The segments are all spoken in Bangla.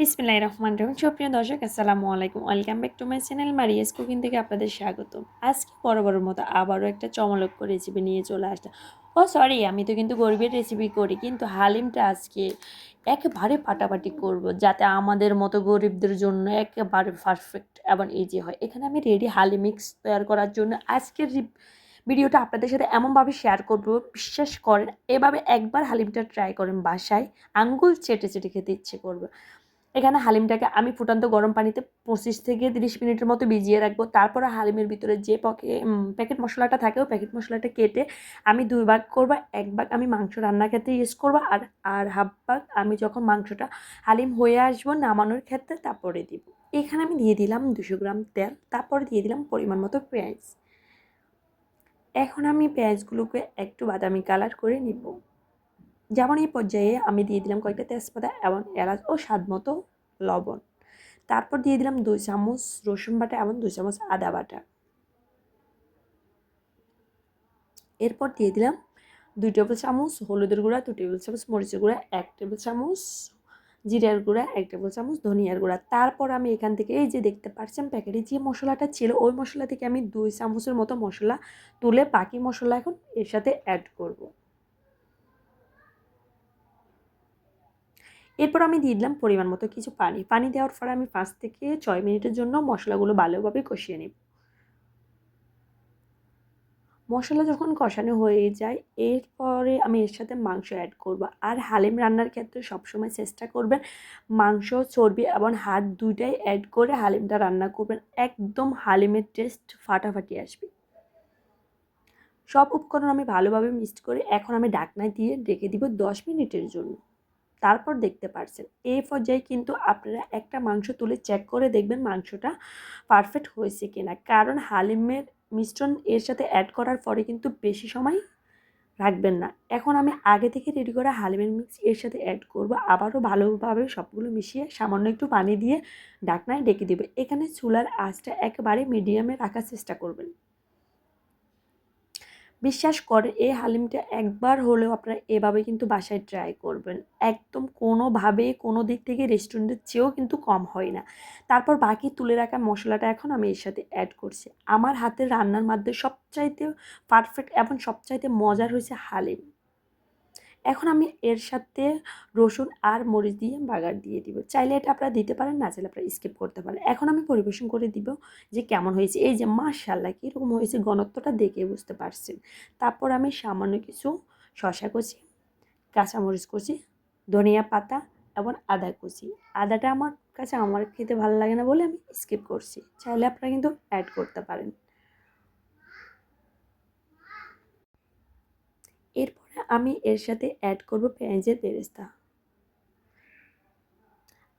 বিসমিল্লাহির রহমান রহিম। সুপ্রিয় দর্শক, আসসালামু আলাইকুম। Welcome back to my channel Maria's cooking থেকে আপনাদের স্বাগত। আজকে বড় বড় মতো আবারও একটা চমলক রেসিপি নিয়ে চলে আসলাম। ও সরি আমি তো কিন্তু গরিবের রেসিপি করি, কিন্তু হালিমটা আজকে একেবারে পাটাপাটি করব, যাতে আমাদের মতো গরিবদের জন্য একেবারে পারফেক্ট এবং ইজি হয়। এখানে আমি রেডি হালিম মিক্স তৈরি করার জন্য আজকের ভিডিওটা আপনাদের সাথে এমনভাবে শেয়ার করব, বিশ্বাস করেন, এভাবে একবার হালিমটা ট্রাই করেন বাসায়, আঙ্গুল চেটে চেটে খেতে ইচ্ছে করবে। এখানে হালিমটাকে আমি ফুটান্ত গরম পানিতে পঁচিশ থেকে তিরিশ মিনিটের মতো ভিজিয়ে রাখব। তারপরে হালিমের ভিতরে যে পকে প্যাকেট মশলাটা থাকে, ওই প্যাকেট মশলাটা কেটে আমি দুই ভাগ করব, এক ভাগ আমি মাংস রান্নার ক্ষেত্রে ইউজ করব আর আর হাফ ভাগ আমি যখন মাংসটা হালিম হয়ে আসব নামানোর ক্ষেত্রে তারপরে দিব। এখানে আমি দিয়ে দিলাম দুশো গ্রাম তেল, তারপরে দিয়ে দিলাম পরিমাণ মতো পেঁয়াজ। এখন আমি পেঁয়াজগুলোকে একটু বাদামি কালার করে নিব। যেমন এই পর্যায়ে আমি দিয়ে দিলাম কয়েকটা তেজপাতা এবং এলাচ ও স্বাদ মতো লবণ। তারপর দিয়ে দিলাম দুই চামচ রসুন বাটা এবং দুই চামচ আদা বাটা। এরপর দিয়ে দিলাম দুই টেবিল চামচ হলুদের গুঁড়া দু টেবিল চামচ মরিচের গুঁড়া, এক টেবিল চামচ জিরার গুঁড়া, এক টেবিল চামচ ধনিয়ার গুঁড়া। তারপর আমি এখান থেকে এই যে দেখতে পাচ্ছেন প্যাকেটে যে মশলাটা ছিল, ওই মশলা থেকে আমি দুই চামচের মতো মশলা তুলে বাকি মশলা এখন এর সাথে অ্যাড করব। এরপর আমি দিয়ে দিলাম পরিমাণ মতো কিছু পানি। পানি দেওয়ার পরে আমি পাঁচ থেকে ছয় মিনিটের জন্য মশলাগুলো ভালোভাবে কষিয়ে নিব। মশলা যখন কষানো হয়ে যায়, এরপরে আমি এর সাথে মাংস অ্যাড করব। আর হালিম রান্নার ক্ষেত্রে সবসময় চেষ্টা করবেন মাংস, চর্বি এবং হাত দুইটাই অ্যাড করে হালিমটা রান্না করবেন। একদম হালিমের টেস্ট ফাটাফাটি আসবে। সব উপকরণ আমি ভালোভাবে মিক্সড করে এখন আমি ডাকনায় দিয়ে ডেকে দিব দশ মিনিটের জন্য। তারপর দেখতে পারছেন। এই পর্যায়ে কিন্তু আপনারা একটা মাংস তুলে চেক করে দেখবেন মাংসটা পারফেক্ট হয়েছে কিনা। কারণ হালিমের মিশ্রণ এর সাথে অ্যাড করার পরে কিন্তু বেশি সময় রাখবেন না। এখন আমি আগে থেকে রেডি করা হালিমের মিক্স এর সাথে অ্যাড করব। আবারও ভালোভাবে সবগুলো মিশিয়ে সামান্য একটু পানি দিয়ে ডাকনায় ডেকে দেবে। এখানে চুলার আঁচটা একেবারে মিডিয়ামে রাখার চেষ্টা করবেন। বিশ্বাস করে, এই হালিমটা একবার হলেও আপনারা এভাবে কিন্তু বাসায় ট্রাই করবেন। একদম কোনোভাবে কোনো দিক থেকে রেস্টুরেন্টের চেয়েও কিন্তু কম হয় না। তারপর বাকি তুলে রাখা মশলাটা এখন আমি এর সাথে অ্যাড করছি। আমার হাতের রান্নার মাধ্যমে সবচাইতে পারফেক্ট এবং সবচাইতে মজার হয়েছে হালিম। এখন আমি এর সাথে রসুন আর মরিচ দিয়ে বাগার দিয়ে দিব। চাইলে এটা আপনারা দিতে পারেন, না চাইলে আপনারা স্কিপ করতে পারেন। এখন আমি পরিবেশন করে দিব যে কেমন হয়েছে। এই যে মার্শাল্লাহ কীরকম হয়েছে, ঘনত্বটা দেখে বুঝতে পারছেন। তারপর আমি সামান্য কিছু শশা কুচি, কাঁচামরিচ কুচি, ধনিয়া পাতা এবং আদা কুচি। আদাটা আমার কাছে আমার খেতে ভালো লাগে না বলে আমি স্কিপ করছি। চাইলে আপনারা কিন্তু অ্যাড করতে পারেন এরপরে আমি এর সাথে অ্যাড করব পেঁয়াজের বেরেস্তা।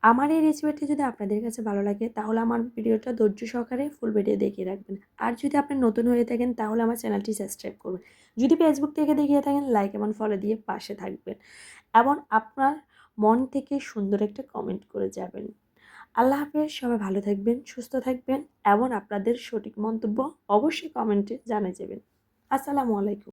আমার এই রেসিপিটি যদি আপনাদের কাছে ভালো লাগে, তাহলে আমার ভিডিওটা ধৈর্য সহকারে ফুল ভিডিও দেখিয়ে রাখবেন। আর যদি আপনি নতুন হয়ে থাকেন, তাহলে আমার চ্যানেলটি সাবস্ক্রাইব করবেন। যদি ফেসবুক থেকে দেখিয়ে থাকেন লাইক এবং ফলো দিয়ে পাশে থাকবেন এবং আপনার মন থেকে সুন্দর একটা কমেন্ট করে যাবেন। আল্লাহ হাফেজ, সবাই ভালো থাকবেন, সুস্থ থাকবেন এবং আপনাদের সঠিক মন্তব্য অবশ্যই কমেন্টে জানা যাবেন। আসসালামু আলাইকুম।